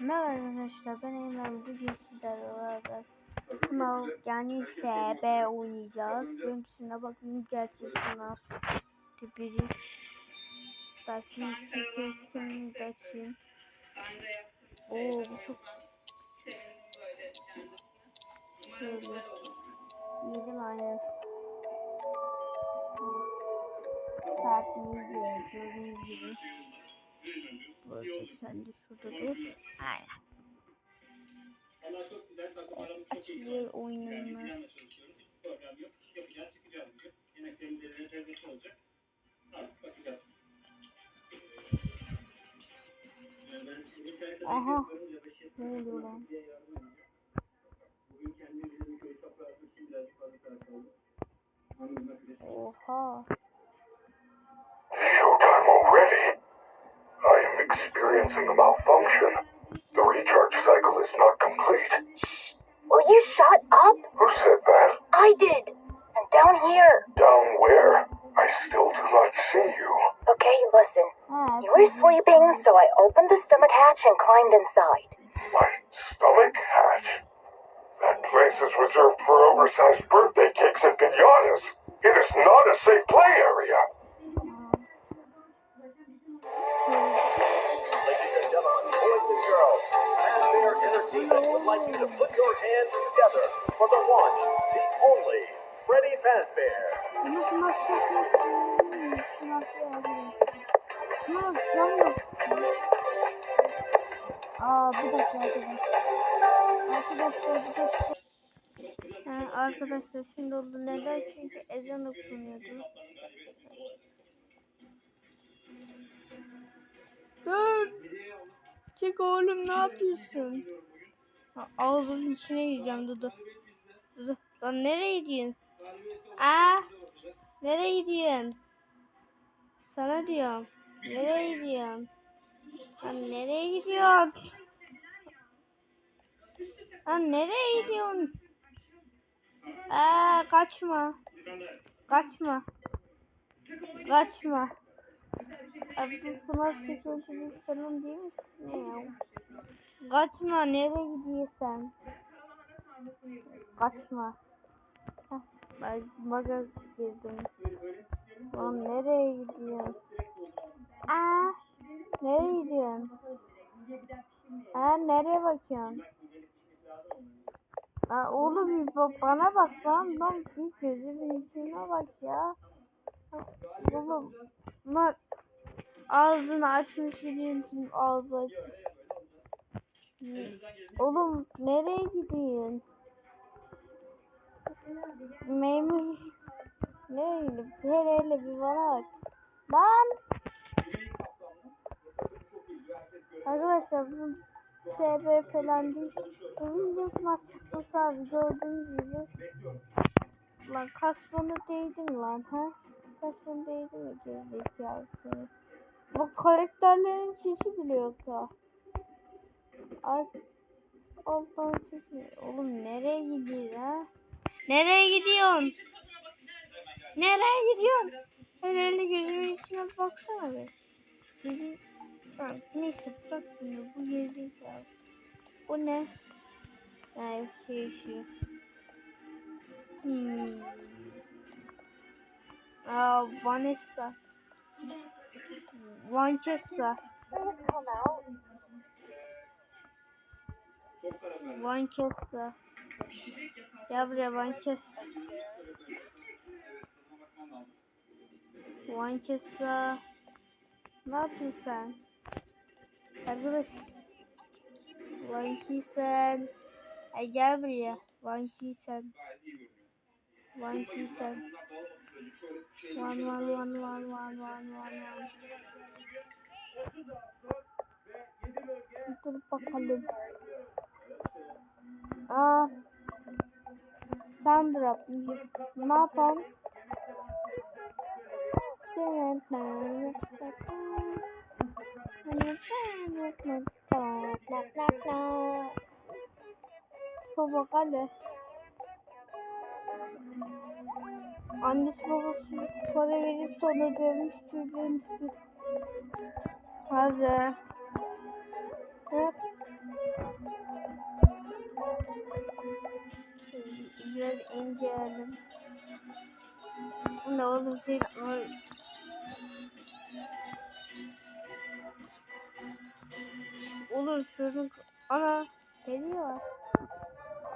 Merhaba arkadaşlar ben Eymen bugün sizlerle beraber Sınav yani SB oynayacağız. Görüntüsüne bakın gerçek sınav biri. Dakika şu keskin dakika. Oo bu çok şöyle. Yedim aynen. Start media gördüğünüz gibi. Burada sen de şurada dur. Aynen. Açılıyor olacak. İnternette Aha. Ne oluyor lan? diye experiencing a malfunction. The recharge cycle is not complete. Shh! Will you shut up? Who said that? I did! And down here. Down where? I still do not see you. Okay, listen. Ha, You were sleeping, so I opened the stomach hatch and climbed inside. My stomach hatch? That place is reserved for oversized birthday cakes and pinatas. It is not a safe play put your hands together for the one, the only, Freddy Fazbear. Aa arkadaşlar. Arkadaşlar şimdi oldu neden? Çünkü ezan okunuyordu. Dur. Çık oğlum ne yapıyorsun? Ağzının içine gireceğim Dudu. Dudu. Lan nereye gidiyorsun? Aa, nereye gidiyorsun? Sana diyorum. Nereye gidiyorsun? Sen nereye gidiyorsun? Lan nereye gidiyorsun? Aa, kaçma. Kaçma. Kaçma. Abi bu sınav seçiyorsunuz falan değil mi? Ne ya? Kaçma nereye gidiyorsun? Kaçma. Ben baga girdim. Lan nereye gidiyorsun? Aa, nereye gidiyorsun? Aa, nereye bakıyorsun? Aa, oğlum bir ba- bana bak lan. Lan bir gözümün içine bak ya. Oğlum, lan ağzını açmış gidiyorsun ağzı açık. Oğlum nereye gidiyorsun? Memur ne öyle hele hele bir bana bak. Lan Arkadaşlar bu SB falan değil. Büyük maç çıkması abi gördüğünüz gibi. Lan kasmanı değdin lan ha? Kasmanı değdi mi gerizekalı seni? Bu karakterlerin sesi bile yok ha. Ay Alttan sesi. Oğlum nereye gidiyorsun ha? Nereye gidiyorsun? Nereye gidiyorsun? Hele gözümün içine baksana be. Gözüm... Ha, neyse bırak bunu. Bu gerizekalı. Bu ne? Ha, şey şey. Hmm. Aa, Vanessa. Vanessa. Out. Vanessa. Gel buraya Vanessa. Vanessa. Ne yapıyorsun sen? Arkadaş. Vanki sen. Ay gel buraya. Vanki sen. Vanki sen. Van van van van van van van van. Dur bakalım. Aa. Sandra. Ne yapalım? Baba hadi. Annesi babası para verip sonra dövmüş çocuğun tipi. Hadi. biraz inceleyelim. Ne olacak mı? Olur şunun ara geliyor.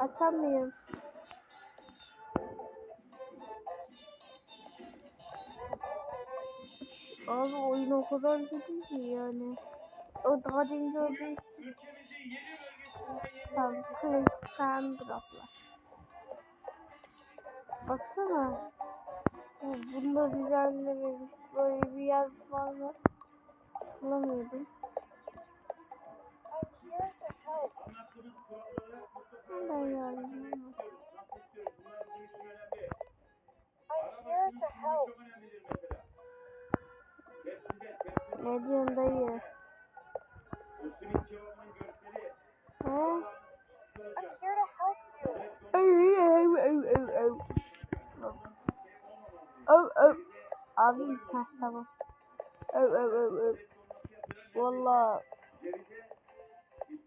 Atamıyorum. Abi oyun o kadar kötü ki yani. O daha demin gördüğüm Tamam, Chris Sandrock'la. Baksana. Bu- Bunda düzenlememiş. Böyle bir yer var mı? Bulamıyordum. Nereden yardım? Ne diyorsun dayı? He? I'm here to help you. Ay, ay, ay, ay, ay. Abim, heh tamam. Öv, öv, öv, öv. Valla.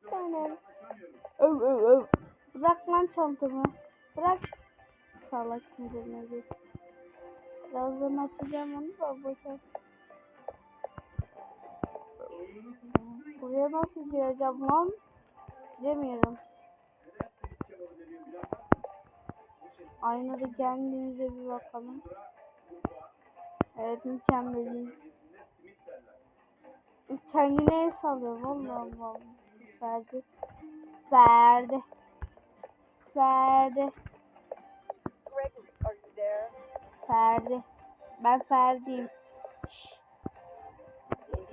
Tamam. Öv, öv, öv. Bırak lan çantamı. Bırak. Salak git. Birazdan açacağım onu da boşver. Buraya nasıl gireceğim lan? Giremiyorum. Aynada kendinize bir bakalım. Evet mükemmeliz. Kendine el sallıyor vallahi vallahi. Ferdi. Ferdi. Ferdi. Ferdi. Ben Ferdi'yim.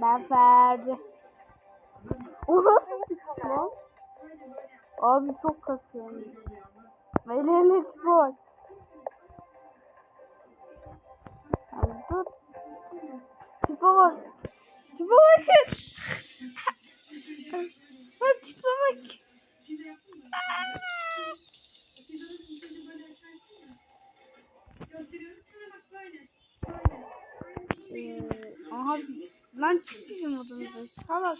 Ben Ferdi. Lan. Abi çok kasıyorum. Böyle spor. Dur. Tipe bak. Tipe bakın. Ha tipe bak. Bak. Ee, aha lan çık bizim odamızdan. Salak.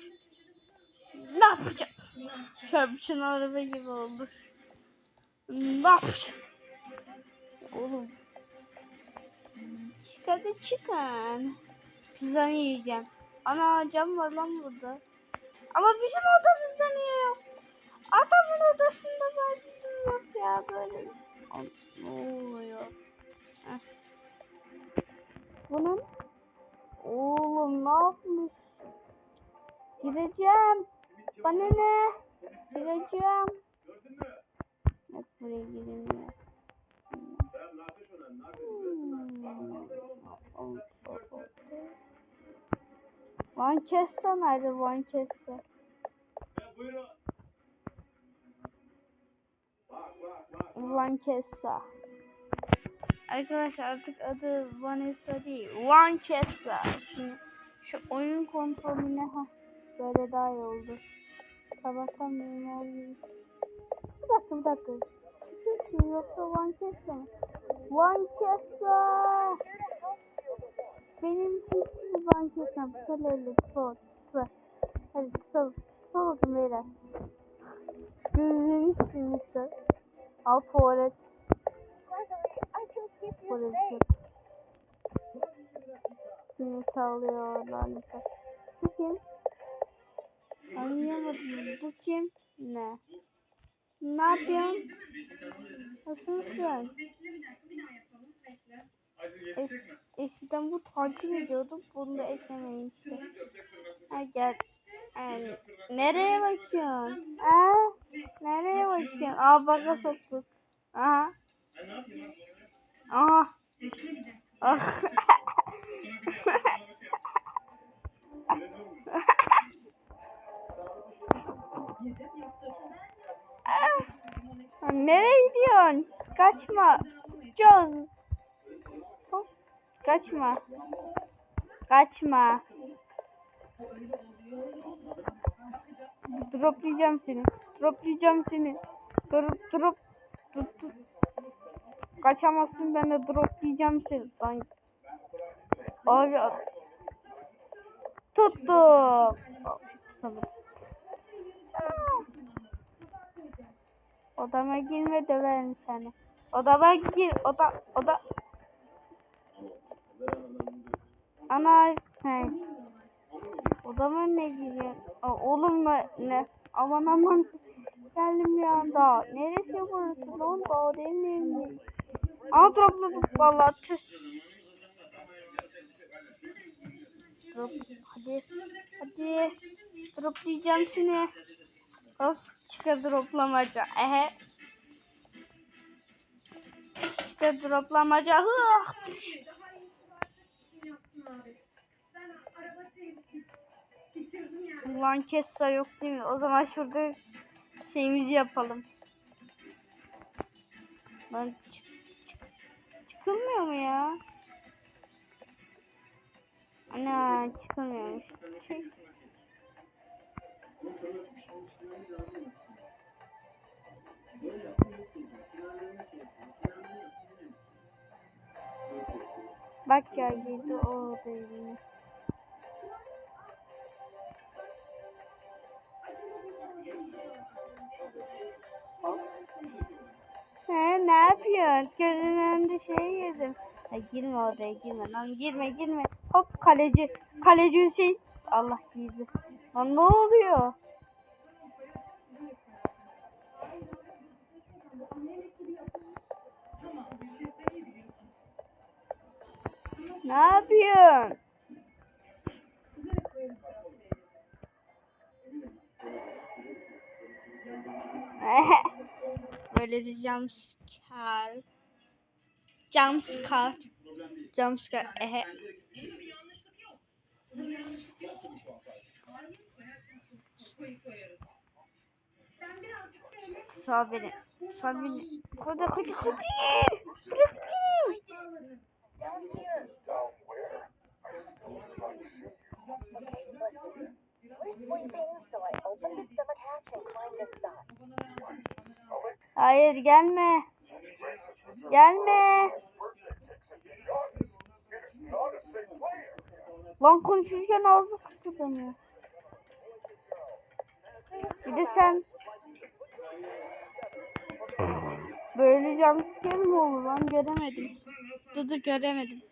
Ne yapacağım? Çarpışan araba gibi oldu. Ne yapacağım? Oğlum. Çık hadi çıkın. Pizzanı yiyeceğim. Ana cam var lan burada. Ama bizim odamızda niye yok? Adamın odasında var bizim yok ya böyle. Ay, Ne oluyor? Heh. Bunun Oğlum ne yapmış? Gireceğim. Bana ne? Gireceğim. Yok buraya girilmiyor. Hmm. Manchester nerede Manchester? Manchester. Arkadaşlar artık adı Vanessa değil. Vanessa. Şimdi şu oyun kontrolüne ha böyle daha iyi oldu. Sabahtan beri? Bir dakika bir dakika. Sıkıntı yoksa Vanessa mı? Vanessa. Benim Vanessa. Tutal elle tut. Tut. Hadi tutalım. Tutal bakın beyler. Gözlerini silmişler. Al tuvalet. Tuvalet yap. Seni sallıyor lanetler. Bu kim? Anlayamadım. Bu kim? Ne? Ne yapıyorsun? Nasılsın? Es- eskiden bu takip ediyordum. Bunu da eklemeyin işte. Ha gel. Yani, nereye bakıyorsun? Aa, nereye bakıyorsun? Aa baka soktuk. Aha. Aha. Ah. Ah. Kaçma. Hop. Kaçma. Kaçma. Droplayacağım seni. Droplayacağım seni. Drop drop. Tut tut. Kaçamazsın ben de droplayacağım seni. Lan. Abi. Tuttum. Aa, Tutamadım. Odama girme döverim seni. Odama gir. Oda oda. Ana he. Odama ne giriyor? Oğlum bunlar ne? Aman aman. Geldim bir anda. Neresi burası lan? Daha değil mi? Aa dropladık vallahi. Tüh. Drop. Hadi. Hadi. Droplayacağım seni. Of. Çıka droplamaca. Ehe. Çıka droplamaca. Hıh. Ulan kessa yok değil mi? O zaman şurada şeyimizi yapalım. Lan çık, çık, çıkılmıyor mu ya? Ana çıkılmıyormuş. Çık. Bak ya girdi o mi? He ne yapıyorsun? Gözünün önünde şey yedim. Ha, girme odaya girme lan girme girme. Hop kaleci. Kaleci Hüseyin. Allah girdi. Lan ne oluyor? Ne yapıyorsun? Böyle de jumpscare. Jumpscare. Jumpscare. Ehe. Sağ beni. Sağ beni. Hadi hadi hadi. Bırak beni. Safe play area. Lan konuşurken ağzı kıpırdanıyor. Bir de sen böyle jumpscare mi olur lan göremedim. Dur dur göremedim.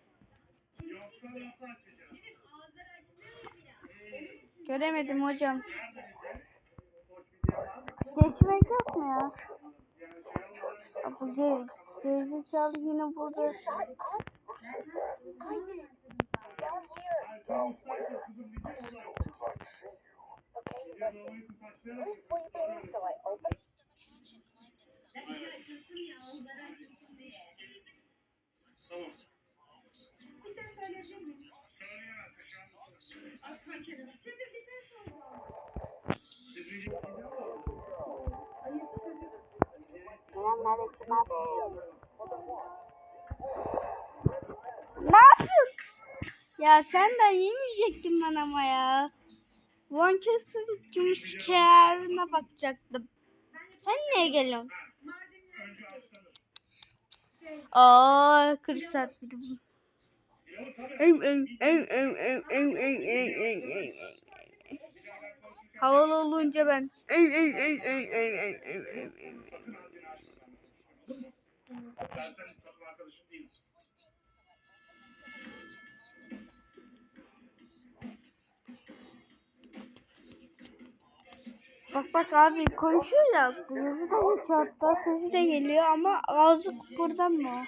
Göremedim hocam. Geçmek yok mu ya? Bu geri, gerizekalı yine burada. Shut abi. Ne yapıyorsun? Ya senden yemeyecektim ben ama ya. One Castle Jumpscare'ına bakacaktım. Sen niye geliyorsun? Aa, 40 saat bir de bu. Em, em, em, em, em, em, em, em, em. Havalı olunca ben. Em, em, em, em, em, em, em, em. Ben senin sapın arkadaşın değilim. Bak bak abi konuşuyor ya. Yazı da geçiyor hatta sesi de geliyor ama ağzı kıpırdamıyor.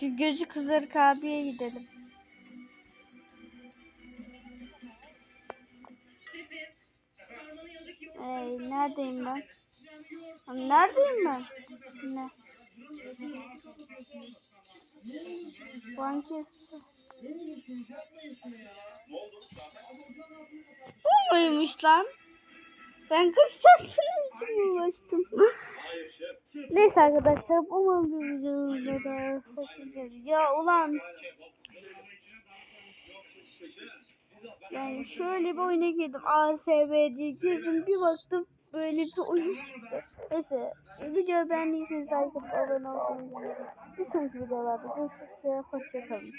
Şu gözü kızarık abiye gidelim. Ey neredeyim ben? Neredeyim ben? Ne? Bu muymuş lan? Ben 40 saatinin için uğraştım. Neyse arkadaşlar umarım bir videomda da hoşuna Ya ulan yani şöyle bir oyuna girdim. ASB diye girdim bir baktım böyle bir oyun çıktı. Neyse videoyu beğendiyseniz like atıp abone olmayı unutmayın. Bir sonraki videolarda görüşürüz hoşçakalın.